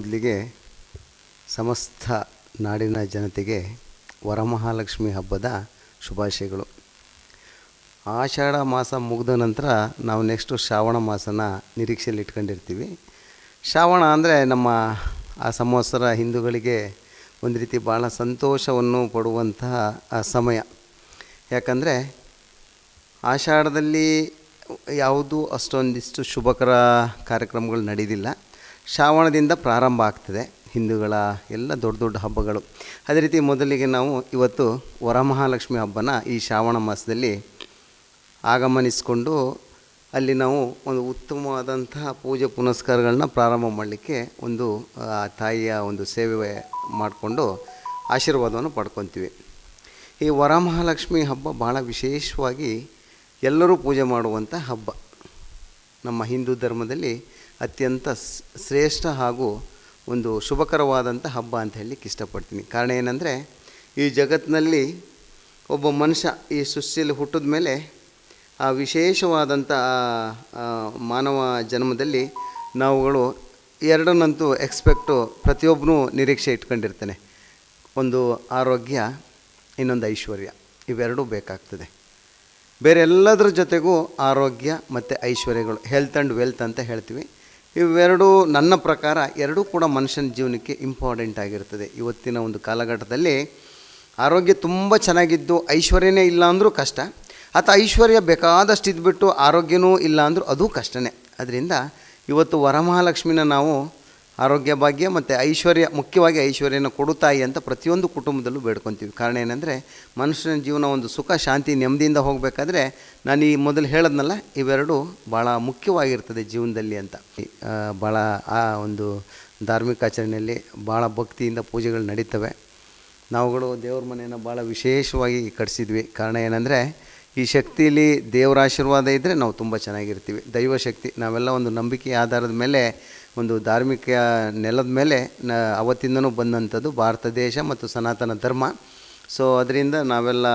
ಮೊದಲಿಗೆ ಸಮಸ್ತ ನಾಡಿನ ಜನತೆಗೆ ವರಮಹಾಲಕ್ಷ್ಮಿ ಹಬ್ಬದ ಶುಭಾಶಯಗಳು. ಆಷಾಢ ಮಾಸ ಮುಗಿದ ನಂತರ ನಾವು ನೆಕ್ಸ್ಟು ಶ್ರಾವಣ ಮಾಸನ ನಿರೀಕ್ಷೆಯಲ್ಲಿ ಇಟ್ಕೊಂಡಿರ್ತೀವಿ. ಶ್ರಾವಣ ಅಂದರೆ ನಮ್ಮ ಆ ಸಂವತ್ಸರ ಹಿಂದೂಗಳಿಗೆ ಒಂದು ರೀತಿ ಭಾಳ ಸಂತೋಷವನ್ನು ಕೊಡುವಂತಹ ಸಮಯ. ಯಾಕಂದರೆ ಆಷಾಢದಲ್ಲಿ ಯಾವುದು ಅಷ್ಟೊಂದಿಷ್ಟು ಶುಭಕರ ಕಾರ್ಯಕ್ರಮಗಳು ನಡೆಯೋದಿಲ್ಲ ಶ್ರಾವಣದಿಂದ ಪ್ರಾರಂಭ ಆಗ್ತದೆ. ಹಿಂದೂಗಳ ಎಲ್ಲ ದೊಡ್ಡ ದೊಡ್ಡ ಹಬ್ಬಗಳು. ಅದೇ ರೀತಿ ಮೊದಲಿಗೆ ನಾವು ಇವತ್ತು ವರಮಹಾಲಕ್ಷ್ಮಿ ಹಬ್ಬನ ಈ ಶ್ರಾವಣ ಮಾಸದಲ್ಲಿ ಆಗಮನಿಸಿಕೊಂಡು ಅಲ್ಲಿ ನಾವು ಒಂದು ಉತ್ತಮವಾದಂತಹ ಪೂಜೆ ಪುನಸ್ಕಾರಗಳನ್ನ ಪ್ರಾರಂಭ ಮಾಡಲಿಕ್ಕೆ ಒಂದು ತಾಯಿಯ ಒಂದು ಸೇವೆ ಮಾಡಿಕೊಂಡು ಆಶೀರ್ವಾದವನ್ನು ಪಡ್ಕೊತೀವಿ. ಈ ವರಮಹಾಲಕ್ಷ್ಮಿ ಹಬ್ಬ ಭಾಳ ವಿಶೇಷವಾಗಿ ಎಲ್ಲರೂ ಪೂಜೆ ಮಾಡುವಂಥ ಹಬ್ಬ. ನಮ್ಮ ಹಿಂದೂ ಧರ್ಮದಲ್ಲಿ ಅತ್ಯಂತ ಶ್ರೇಷ್ಠ ಹಾಗೂ ಒಂದು ಶುಭಕರವಾದಂಥ ಹಬ್ಬ ಅಂತ ಹೇಳಲಿಕ್ಕೆ ಇಷ್ಟಪಡ್ತೀನಿ. ಕಾರಣ ಏನಂದರೆ, ಈ ಜಗತ್ತಿನಲ್ಲಿ ಒಬ್ಬ ಮನುಷ್ಯ ಈ ಸೃಷ್ಟಿಯಲ್ಲಿ ಹುಟ್ಟಿದ ಮೇಲೆ ಆ ವಿಶೇಷವಾದಂಥ ಮಾನವ ಜನ್ಮದಲ್ಲಿ ನಾವುಗಳು ಎರಡನ್ನಂತೂ ಎಕ್ಸ್ಪೆಕ್ಟು ಪ್ರತಿಯೊಬ್ಬನೂ ನಿರೀಕ್ಷೆ ಇಟ್ಕೊಂಡಿರ್ತಾನೆ. ಒಂದು ಆರೋಗ್ಯ, ಇನ್ನೊಂದು ಐಶ್ವರ್ಯ. ಇವೆರಡೂ ಬೇಕಾಗ್ತದೆ. ಬೇರೆ ಎಲ್ಲದರ ಜೊತೆಗೂ ಆರೋಗ್ಯ ಮತ್ತು ಐಶ್ವರ್ಯಗಳು ಹೆಲ್ತ್ ಆ್ಯಂಡ್ ವೆಲ್ತ್ ಅಂತ ಹೇಳ್ತೀವಿ. ಇವೆರಡೂ ನನ್ನ ಪ್ರಕಾರ ಎರಡೂ ಕೂಡ ಮನುಷ್ಯನ ಜೀವನಕ್ಕೆ ಇಂಪಾರ್ಟೆಂಟ್ ಆಗಿರ್ತದೆ ಇವತ್ತಿನ ಒಂದು ಕಾಲಘಟ್ಟದಲ್ಲಿ ಆರೋಗ್ಯ ತುಂಬ ಚೆನ್ನಾಗಿದ್ದು ಐಶ್ವರ್ಯನೇ ಇಲ್ಲ ಅಂದರೂ ಕಷ್ಟ. ಅಥವಾ ಐಶ್ವರ್ಯ ಬೇಕಾದಷ್ಟು ಇದ್ಬಿಟ್ಟು ಆರೋಗ್ಯನೂ ಇಲ್ಲ ಅಂದರೂ ಅದು ಕಷ್ಟನೇ. ಅದರಿಂದ ಇವತ್ತು ವರಮಹಾಲಕ್ಷ್ಮಿನ ನಾವು ಆರೋಗ್ಯ ಭಾಗ್ಯ ಮತ್ತು ಐಶ್ವರ್ಯ, ಮುಖ್ಯವಾಗಿ ಐಶ್ವರ್ಯನ ಕೊಡುತ್ತಾಯಿ ಅಂತ ಪ್ರತಿಯೊಂದು ಕುಟುಂಬದಲ್ಲೂ ಬೇಡ್ಕೊತೀವಿ. ಕಾರಣ ಏನಂದರೆ, ಮನುಷ್ಯನ ಜೀವನ ಒಂದು ಸುಖ, ಶಾಂತಿ, ನೆಮ್ಮದಿಯಿಂದ ಹೋಗಬೇಕಾದ್ರೆ ನಾನು ಈ ಮೊದಲು ಹೇಳದ್ನಲ್ಲ, ಇವೆರಡು ಭಾಳ ಮುಖ್ಯವಾಗಿರ್ತದೆ ಜೀವನದಲ್ಲಿ ಅಂತ. ಭಾಳ ಆ ಒಂದು ಧಾರ್ಮಿಕ ಆಚರಣೆಯಲ್ಲಿ ಭಾಳ ಭಕ್ತಿಯಿಂದ ಪೂಜೆಗಳು ನಡೀತವೆ. ನಾವುಗಳು ದೇವ್ರ ಮನೆಯನ್ನು ಭಾಳ ವಿಶೇಷವಾಗಿ ಕಟ್ಸಿದ್ವಿ. ಕಾರಣ ಏನಂದರೆ ಈ ಶಕ್ತಿಯಲ್ಲಿ ದೇವರ ಆಶೀರ್ವಾದ ಇದ್ದರೆ ನಾವು ತುಂಬ ಚೆನ್ನಾಗಿರ್ತೀವಿ. ದೈವಶಕ್ತಿ ನಾವೆಲ್ಲ ಒಂದು ನಂಬಿಕೆ ಆಧಾರದ ಮೇಲೆ, ಒಂದು ಧಾರ್ಮಿಕ ನೆಲದ ಮೇಲೆ, ನ ಅವತ್ತಿಂದನೂ ಬಂದಂಥದ್ದು ಭಾರತ ದೇಶ ಮತ್ತು ಸನಾತನ ಧರ್ಮ. ಸೊ ಅದರಿಂದ ನಾವೆಲ್ಲ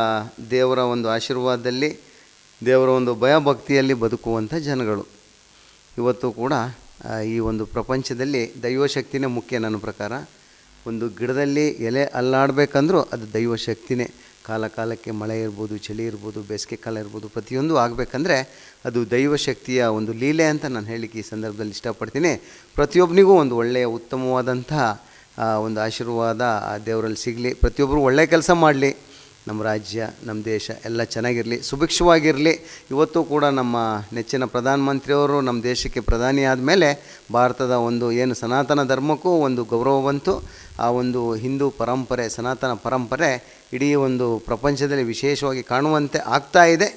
ದೇವರ ಒಂದು ಆಶೀರ್ವಾದದಲ್ಲಿ, ದೇವರ ಒಂದು ಭಯಭಕ್ತಿಯಲ್ಲಿ ಬದುಕುವಂಥ ಜನಗಳು. ಇವತ್ತು ಕೂಡ ಈ ಒಂದು ಪ್ರಪಂಚದಲ್ಲಿ ದೈವಶಕ್ತಿನೇ ಮುಖ್ಯ ನನ್ನ ಪ್ರಕಾರ. ಒಂದು ಗಿಡದಲ್ಲಿ ಎಲೆ ಅಲ್ಲಾಡಬೇಕಂದ್ರೂ ಅದು ದೈವ ಶಕ್ತಿನೇ. ಕಾಲ ಕಾಲಕ್ಕೆ ಮಳೆ ಇರ್ಬೋದು, ಚಳಿ ಇರ್ಬೋದು, ಬೇಸಿಗೆ ಕಾಲ ಇರ್ಬೋದು, ಪ್ರತಿಯೊಂದು ಆಗಬೇಕಂದ್ರೆ ಅದು ದೈವ ಶಕ್ತಿಯ ಒಂದು ಲೀಲೆ ಅಂತ ನಾನು ಹೇಳಲಿಕ್ಕೆ ಈ ಸಂದರ್ಭದಲ್ಲಿ ಇಷ್ಟಪಡ್ತೀನಿ. ಪ್ರತಿಯೊಬ್ಬನಿಗೂ ಒಂದು ಒಳ್ಳೆಯ ಉತ್ತಮವಾದಂತಹ ಒಂದು ಆಶೀರ್ವಾದ ಆ ದೇವರಲ್ಲಿ ಸಿಗಲಿ. ಪ್ರತಿಯೊಬ್ಬರು ಒಳ್ಳೆಯ ಕೆಲಸ ಮಾಡಲಿ. ನಮ್ಮ ರಾಜ್ಯ, ನಮ್ಮ ದೇಶ ಎಲ್ಲ ಚೆನ್ನಾಗಿರಲಿ, ಸುಭಿಕ್ಷವಾಗಿರಲಿ. ಇವತ್ತು ಕೂಡ ನಮ್ಮ ನೆಚ್ಚಿನ ಪ್ರಧಾನಮಂತ್ರಿಯವರು ನಮ್ಮ ದೇಶಕ್ಕೆ ಪ್ರಧಾನಿ ಆದಮೇಲೆ ಭಾರತದ ಒಂದು ಏನು ಸನಾತನ ಧರ್ಮಕ್ಕೂ ಒಂದು ಗೌರವ ಬಂತು. ಆ ಒಂದು ಹಿಂದೂ ಪರಂಪರೆ, ಸನಾತನ ಪರಂಪರೆ ಇಡೀ ಒಂದು ಪ್ರಪಂಚದಲ್ಲಿ ವಿಶೇಷವಾಗಿ ಕಾಣುವಂತೆ ಆಗ್ತಾ ಇದೆ.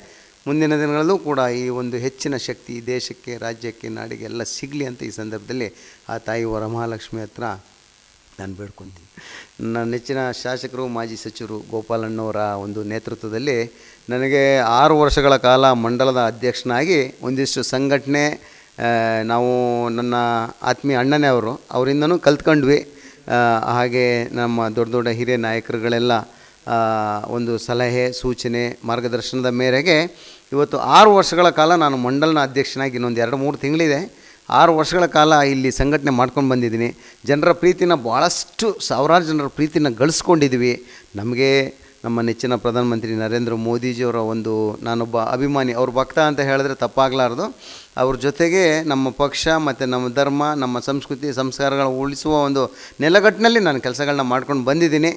ಮುಂದಿನ ದಿನಗಳಲ್ಲೂ ಕೂಡ ಈ ಒಂದು ಹೆಚ್ಚಿನ ಶಕ್ತಿ ದೇಶಕ್ಕೆ, ರಾಜ್ಯಕ್ಕೆ, ನಾಡಿಗೆ ಎಲ್ಲ ಸಿಗಲಿ ಅಂತ ಈ ಸಂದರ್ಭದಲ್ಲಿ ಆ ತಾಯಿ ವರಮಹಾಲಕ್ಷ್ಮಿ ಹತ್ರ ನಾನು ಬೇಡ್ಕೊತೀನಿ. ನನ್ನ ನೆಚ್ಚಿನ ಶಾಸಕರು, ಮಾಜಿ ಸಚಿವರು ಗೋಪಾಲಣ್ಣವರ ಒಂದು ನೇತೃತ್ವದಲ್ಲಿ ನನಗೆ ಆರು ವರ್ಷಗಳ ಕಾಲ ಮಂಡಲದ ಅಧ್ಯಕ್ಷನಾಗಿ ಒಂದಿಷ್ಟು ಸಂಘಟನೆ ನಾವು ನನ್ನ ಆತ್ಮೀಯ ಅಣ್ಣನೇ ಅವರು, ಅವರಿಂದನೂ ಕಲ್ತ್ಕೊಂಡ್ವಿ. ಹಾಗೆ ನಮ್ಮ ದೊಡ್ಡ ದೊಡ್ಡ ಹಿರಿಯ ನಾಯಕರುಗಳೆಲ್ಲ ಒಂದು ಸಲಹೆ, ಸೂಚನೆ, ಮಾರ್ಗದರ್ಶನದ ಮೇರೆಗೆ ಇವತ್ತು ಆರು ವರ್ಷಗಳ ಕಾಲ ನಾನು ಮಂಡಲನ ಅಧ್ಯಕ್ಷನಾಗಿ ಇನ್ನೊಂದು ಎರಡು ಮೂರು ತಿಂಗಳಿದೆ. ಆರು ವರ್ಷಗಳ ಕಾಲ ಇಲ್ಲಿ ಸಂಘಟನೆ ಮಾಡ್ಕೊಂಡು ಬಂದಿದ್ದೀನಿ. ಜನರ ಪ್ರೀತಿನ ಭಾಳಷ್ಟು ಸಾವಿರಾರು ಜನರ ಪ್ರೀತಿನ ಗಳಿಸ್ಕೊಂಡಿದ್ದೀವಿ. ನಮಗೆ ನಮ್ಮ ನೆಚ್ಚಿನ ಪ್ರಧಾನಮಂತ್ರಿ ನರೇಂದ್ರ ಮೋದಿಜಿಯವರ ಒಂದು ನಾನೊಬ್ಬ ಅಭಿಮಾನಿ, ಅವ್ರ ಭಕ್ತ ಅಂತ ಹೇಳಿದ್ರೆ ತಪ್ಪಾಗಲಾರ್ದು. ಅವ್ರ ಜೊತೆಗೆ ನಮ್ಮ ಪಕ್ಷ ಮತ್ತು ನಮ್ಮ ಧರ್ಮ, ನಮ್ಮ ಸಂಸ್ಕೃತಿ ಸಂಸ್ಕಾರಗಳ ಉಳಿಸುವ ಒಂದು ನೆಲಗಟ್ಟಿನಲ್ಲಿ ನಾನು ಕೆಲಸಗಳನ್ನ ಮಾಡ್ಕೊಂಡು ಬಂದಿದ್ದೀನಿ.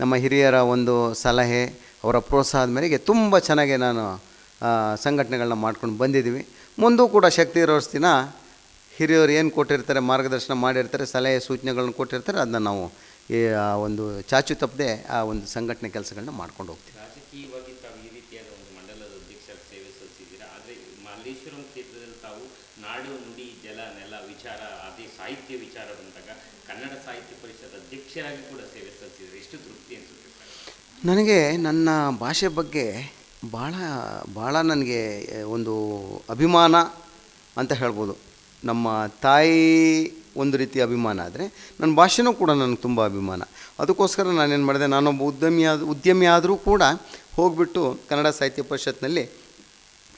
ನಮ್ಮ ಹಿರಿಯರ ಒಂದು ಸಲಹೆ, ಅವರ ಪ್ರೋತ್ಸಾಹದ ಮೇರೆಗೆ ತುಂಬ ಚೆನ್ನಾಗಿ ನಾನು ಸಂಘಟನೆಗಳನ್ನ ಮಾಡ್ಕೊಂಡು ಬಂದಿದ್ದೀವಿ. ಮುಂದೂ ಕೂಡ ಶಕ್ತಿ ಇರೋಸ್ತಿನ ದಿನ ಹಿರಿಯರು ಏನು ಕೊಟ್ಟಿರ್ತಾರೆ ಮಾರ್ಗದರ್ಶನ ಮಾಡಿರ್ತಾರೆ ಸಲಹೆ ಸೂಚನೆಗಳನ್ನು ಕೊಟ್ಟಿರ್ತಾರೆ ಅದನ್ನ ನಾವು ಈ ಆ ಒಂದು ಚಾಚು ತಪ್ಪದೆ ಆ ಒಂದು ಸಂಘಟನೆ ಕೆಲಸಗಳನ್ನ ಮಾಡ್ಕೊಂಡು ಹೋಗ್ತೀವಿ. ರಾಜಕೀಯವಾಗಿ ತಾವು ಈ ರೀತಿಯಾದ ಒಂದು ಮಂಡಲದ ಅಧ್ಯಕ್ಷರ ಸೇವೆ ಸಲ್ಲಿಸಿದ್ದೀರಾ? ಆದರೆ ಮಲ್ಲೇಶ್ವರಂ ಕ್ಷೇತ್ರದಲ್ಲಿ ತಾವು ನಾಡು ನುಡಿ ಜಲ ನೆಲ ವಿಚಾರ ಅದೇ ಸಾಹಿತ್ಯ ವಿಚಾರ ಬಂದಾಗ ಕನ್ನಡ ಸಾಹಿತ್ಯ ಪರಿಷತ್ ಅಧ್ಯಕ್ಷರಾಗಿ ಕೂಡ ಸೇವೆ ಸಲ್ಲಿಸಿದ್ರೆ ಎಷ್ಟು ತೃಪ್ತಿ ಅನಿಸುತ್ತೆ ನನಗೆ ನನ್ನ ಭಾಷೆ ಬಗ್ಗೆ ಭಾಳ ಭಾಳ ನನಗೆ ಒಂದು ಅಭಿಮಾನ ಅಂತ ಹೇಳ್ಬೋದು. ನಮ್ಮ ತಾಯಿ ಒಂದು ರೀತಿ ಅಭಿಮಾನ ಆದರೆ ನನ್ನ ಭಾಷೆನೂ ಕೂಡ ನನಗೆ ತುಂಬ ಅಭಿಮಾನ. ಅದಕ್ಕೋಸ್ಕರ ನಾನೇನು ಮಾಡಿದೆ, ನಾನೊಬ್ಬ ಉದ್ಯಮಿ ಆದ, ಉದ್ಯಮಿ ಆದರೂ ಕೂಡ ಹೋಗಿಬಿಟ್ಟು ಕನ್ನಡ ಸಾಹಿತ್ಯ ಪರಿಷತ್ನಲ್ಲಿ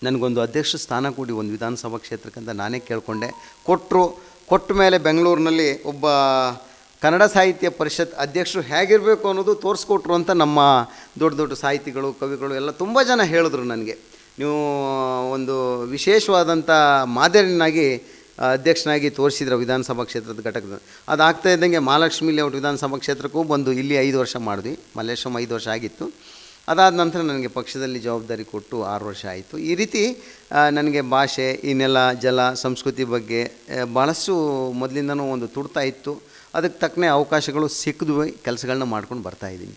ನನಗೊಂದು ಅಧ್ಯಕ್ಷ ಸ್ಥಾನ ಕೂಡಿ, ಒಂದು ವಿಧಾನಸಭಾ ಕ್ಷೇತ್ರಕ್ಕಂತ ನಾನೇ ಕೇಳಿಕೊಂಡೆ. ಕೊಟ್ಟರು ಕೊಟ್ಟ ಮೇಲೆ ಬೆಂಗಳೂರಿನಲ್ಲಿ ಒಬ್ಬ ಕನ್ನಡ ಸಾಹಿತ್ಯ ಪರಿಷತ್ ಅಧ್ಯಕ್ಷರು ಹೇಗಿರಬೇಕು ಅನ್ನೋದು ತೋರಿಸ್ಕೊಟ್ರು ಅಂತ ನಮ್ಮ ದೊಡ್ಡ ದೊಡ್ಡ ಸಾಹಿತಿಗಳು, ಕವಿಗಳು ಎಲ್ಲ ತುಂಬ ಜನ ಹೇಳಿದ್ರು ನನಗೆ. ನೀವು ಒಂದು ವಿಶೇಷವಾದಂಥ ಮಾದರಿನಾಗಿ ಅಧ್ಯಕ್ಷನಾಗಿ ತೋರಿಸಿದ್ರು ವಿಧಾನಸಭಾ ಕ್ಷೇತ್ರದ ಘಟಕದ. ಅದಾಗ್ತಾ ಇದ್ದಂಗೆ ಮಹಾಲಕ್ಷ್ಮಿ ಲೇಔಟ್ ವಿಧಾನಸಭಾ ಕ್ಷೇತ್ರಕ್ಕೂ ಬಂದು ಇಲ್ಲಿ ಐದು ವರ್ಷ ಮಾಡಿದ್ವಿ. ಮಲ್ಲೇಶ್ವರಂ ಐದು ವರ್ಷ ಆಗಿತ್ತು. ಅದಾದ ನಂತರ ನನಗೆ ಪಕ್ಷದಲ್ಲಿ ಜವಾಬ್ದಾರಿ ಕೊಟ್ಟು ಆರು ವರ್ಷ ಆಯಿತು. ಈ ರೀತಿ ನನಗೆ ಭಾಷೆ ಈ ನೆಲ ಜಲ, ಸಂಸ್ಕೃತಿ ಬಗ್ಗೆ ಭಾಳಷ್ಟು ಮೊದಲಿಂದನೂ ಒಂದು ತುಡ್ತಾ ಇತ್ತು. ಅದಕ್ಕೆ ತಕ್ಕನೆ ಅವಕಾಶಗಳು ಸಿಕ್ಕಿದ್ವಿ. ಕೆಲಸಗಳನ್ನ ಮಾಡ್ಕೊಂಡು ಬರ್ತಾಯಿದ್ದೀನಿ